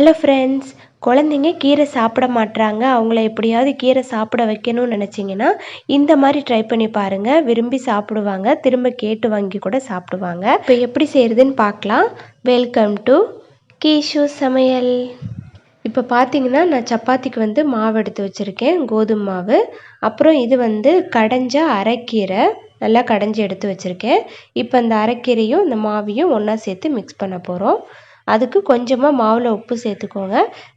Hello friends குழந்தைங்க கீரை சாப்பிட மாட்றாங்க. அவங்கள எப்படியாவது கீரை சாப்பிட வைக்கணும்னு நினச்சிங்கன்னா இந்த மாதிரி ட்ரை பண்ணி பாருங்கள் விரும்பி சாப்பிடுவாங்க. திரும்ப கேட்டு வாங்கி கூட சாப்பிடுவாங்க. இப்போ எப்படி செய்கிறதுன்னு பார்க்கலாம் வெல்கம் டு கீஷு சமையல் இப்போ பார்த்தீங்கன்னா நான் சப்பாத்திக்கு வந்து மாவு எடுத்து வச்சுருக்கேன். கோதுமை மாவு. அப்புறம் இது வந்து கடைஞ்ச அரைக்கீரை நல்லா கடைஞ்சி எடுத்து வச்சுருக்கேன். இப்போ அந்த அரைக்கீரையும் இந்த மாவையும் ஒன்றா சேர்த்து மிக்ஸ் பண்ண போகிறோம் அதுக்கு கொஞ்சமாக மாவில் உப்பு சேர்த்துக்கோங்க.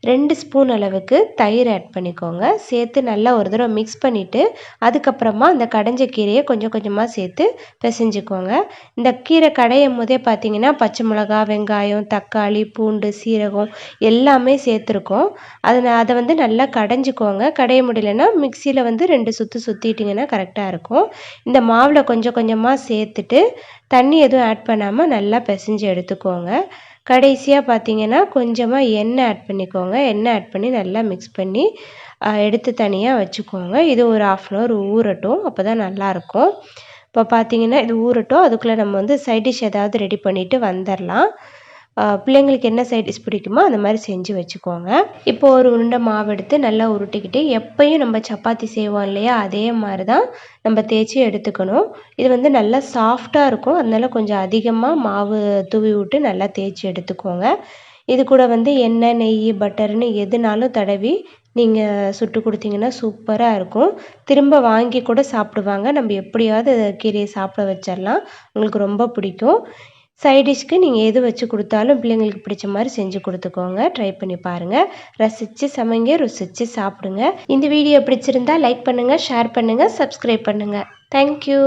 ரெண்டு ஸ்பூன் அளவுக்கு தயிர் ஆட் பண்ணிக்கோங்க. சேர்த்து நல்லா ஒரு தடவை மிக்ஸ் பண்ணிவிட்டு அதுக்கப்புறமா அந்த கடைஞ்ச கீரையை கொஞ்சம் கொஞ்சமாக சேர்த்து பிசைஞ்சுக்கோங்க. இந்த கீரை கடையும் போதே பார்த்தீங்கன்னா பச்சை மிளகா வெங்காயம் தக்காளி பூண்டு சீரகம் எல்லாமே சேர்த்துருக்கோம். அதை அதை வந்து நல்லா கடைஞ்சிக்கோங்க. கடைய முடியலன்னா மிக்சியில் வந்து ரெண்டு சுற்று சுற்றிட்டிங்கன்னா கரெக்டாக இருக்கும். இந்த மாவில் கொஞ்சம் கொஞ்சமாக சேர்த்துட்டு தண்ணி எதுவும் ஆட் பண்ணாமல் நல்லா பிசைஞ்சு எடுத்துக்கோங்க. கடைசியாக பார்த்தீங்கன்னா கொஞ்சமாக எண்ணெய் ஆட் பண்ணிக்கோங்க. எண்ணெய் ஆட் பண்ணி நல்லா மிக்ஸ் பண்ணி எடுத்து தனியாக வச்சுக்கோங்க. இது ஒரு ஆஃப் அன் ஹவர் ஊறட்டும். அப்போ தான் நல்லாயிருக்கும் இப்போ பார்த்தீங்கன்னா இது ஊறட்டும். அதுக்குள்ளே நம்ம வந்து சைட் டிஷ் ஏதாவது ரெடி பண்ணிவிட்டு வந்துடலாம் பிள்ளைங்களுக்கு என்ன சைட் டிஷ் பிடிக்குமோ அந்த மாதிரி செஞ்சு வச்சுக்கோங்க. இப்போ ஒரு உருண்டை மாவு எடுத்து நல்லா உருட்டிக்கிட்டு எப்பயும் நம்ம சப்பாத்தி செய்வோம் இல்லையா? அதே மாதிரி தான் நம்ம தேய்ச்சி எடுத்துக்கணும். இது வந்து நல்லா சாஃப்டாக இருக்கும். அதனால கொஞ்சம் அதிகமாக மாவு தூவி விட்டு நல்லா தேய்ச்சி எடுத்துக்கோங்க. இது கூட வந்து எண்ணெய் நெய் பட்டர்னு எதுனாலும் தடவி நீங்கள் சுட்டு கொடுத்தீங்கன்னா சூப்பராக இருக்கும். திரும்ப வாங்கி கூட சாப்பிடுவாங்க. நம்ம எப்படியாவது கீரையை சாப்பிட வச்சிடலாம் உங்களுக்கு ரொம்ப பிடிக்கும். சைடிஷ்க்கு நீங்கள் எது வச்சு கொடுத்தாலும் பிள்ளைங்களுக்கு பிடிச்ச மாதிரி செஞ்சு கொடுத்துக்கோங்க. ட்ரை பண்ணி பாருங்கள் ரசித்து சமைங்க ருசித்து சாப்பிடுங்க. இந்த வீடியோ பிடிச்சிருந்தா லைக் பண்ணுங்கள் ஷேர் பண்ணுங்கள் சப்ஸ்கிரைப் பண்ணுங்கள் தேங்க்யூ